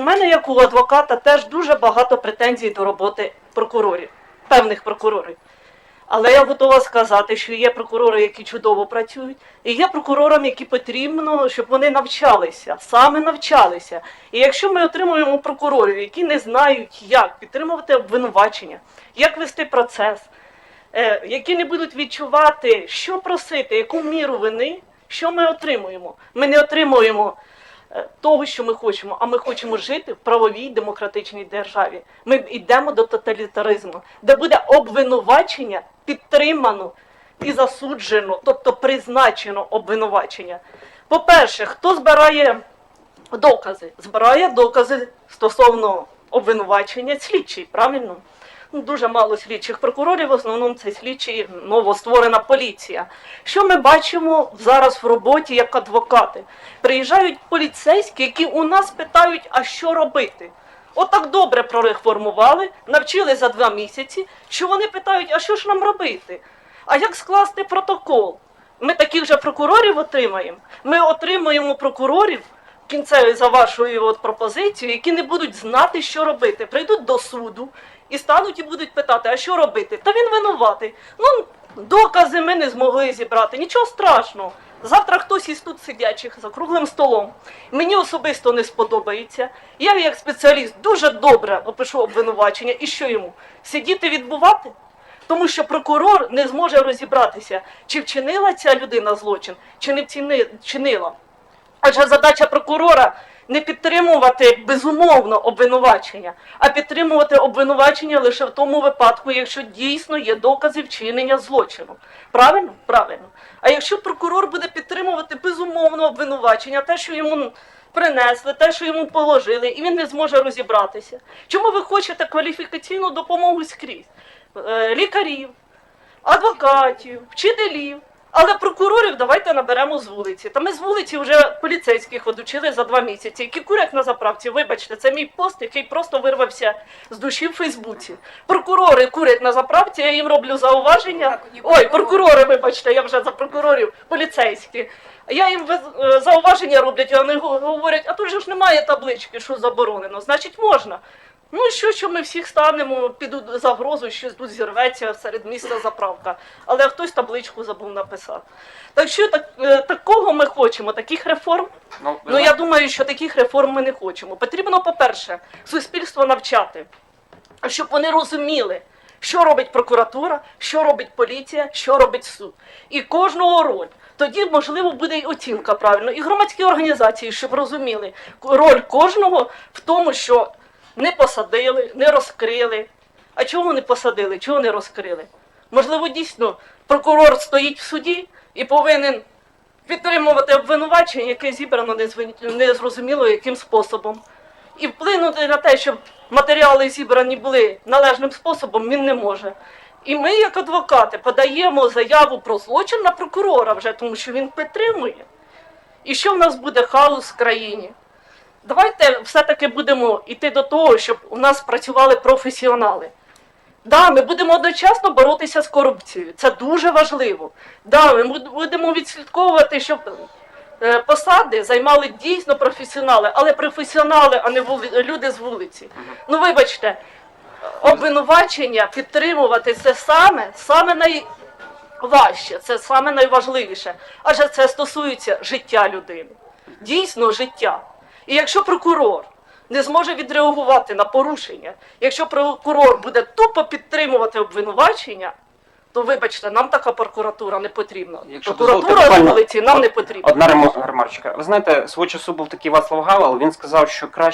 у мене, як у адвоката, теж дуже багато претензій до роботи прокурорів, певних прокурорів. Але я готова сказати, що є прокурори, які чудово працюють, і є прокурорам, які потрібно, щоб вони навчалися, саме навчалися. І якщо ми отримуємо прокурорів, які не знають, як підтримувати обвинувачення, як вести процес, е, які не будуть відчувати, що просити, яку міру вини, що ми отримуємо. Ми не отримуємо того, що ми хочемо, а ми хочемо жити в правовій демократичній державі. Ми йдемо до тоталітаризму, де буде обвинувачення підтримано і засуджено, тобто призначено обвинувачення. По-перше, хто збирає докази? Збирає докази стосовно обвинувачення слідчий, правильно? Дуже мало слідчих прокурорів, в основному це слідчі новостворена поліція. Що ми бачимо зараз в роботі як адвокати? Приїжджають поліцейські, які у нас питають, а що робити? Отак добре прореформували, навчили за два місяці, що вони питають, а що ж нам робити? А як скласти протокол? Ми таких же прокурорів отримаємо. Ми отримаємо прокурорів кінцеві за вашою от пропозицією, які не будуть знати, що робити. Прийдуть до суду і стануть і будуть питати, а що робити? Та він винуватий. Ну, докази ми не змогли зібрати. Нічого страшного. Завтра хтось із тут сидячих за круглим столом. Мені особисто не сподобається. Я, як спеціаліст, дуже добре опишу обвинувачення. І що йому? Сидіти відбувати? Тому що прокурор не зможе розібратися, чи вчинила ця людина злочин, чи не вчини- вчинила. Адже задача прокурора не підтримувати безумовно обвинувачення, а підтримувати обвинувачення лише в тому випадку, якщо дійсно є докази вчинення злочину. Правильно? Правильно. А якщо прокурор буде підтримувати безумовно обвинувачення, те, що йому принесли, те, що йому положили, і він не зможе розібратися. Чому ви хочете кваліфікаційну допомогу скрізь? Е, Лікарів, адвокатів, вчителів. Але прокурорів давайте наберемо з вулиці. Та ми з вулиці вже поліцейських одучили за два місяці, які курять на заправці. Вибачте, це мій пост, який просто вирвався з душі в Фейсбуці. Прокурори курять на заправці, я їм роблю зауваження. Ой, прокурори, вибачте, я вже за прокурорів, поліцейські. Я їм е, зауваження роблять, вони го- говорять, а тут же ж немає таблички, що заборонено. Значить, можна. Ну і що, що ми всіх станемо під загрозу, що тут зірветься серед міста заправка. Але хтось табличку забув написати. Так що так, е, такого ми хочемо, таких реформ. Ну, Ну я думаю, що таких реформ ми не хочемо. Потрібно, по-перше, суспільство навчати, щоб вони розуміли, що робить прокуратура, що робить поліція, що робить суд. І кожного роль. Тоді, можливо, буде і оцінка правильно, і громадські організації, щоб розуміли роль кожного в тому, що не посадили, не розкрили. А чого не посадили? Чого не розкрили? Можливо, дійсно прокурор стоїть в суді і повинен підтримувати обвинувачення, яке зібрано незрозуміло яким способом. І вплинути на те, щоб матеріали зібрані були належним способом, він не може. І ми, як адвокати, подаємо заяву про злочин на прокурора вже, тому що він підтримує. І що в нас буде хаос в країні? Давайте все-таки будемо йти до того, щоб у нас працювали професіонали. Да, ми будемо одночасно боротися з корупцією. Це дуже важливо. Да, ми будемо відслідковувати, щоб е, посади займали дійсно професіонали, але професіонали, а не люди з вулиці. Ну, вибачте, обвинувачення підтримувати це саме, саме найважче, це саме найважливіше. Адже це стосується життя людини. Дійсно життя. І якщо прокурор не зможе відреагувати на порушення, якщо прокурор буде тупо підтримувати обвинувачення, то вибачте, нам така прокуратура не потрібна. Якщо Прокуратура з вулиці нам не потрібна. Одна ремарочка. Ви знаєте, свого часу був такий Вацлав Гавел, він сказав, що краще.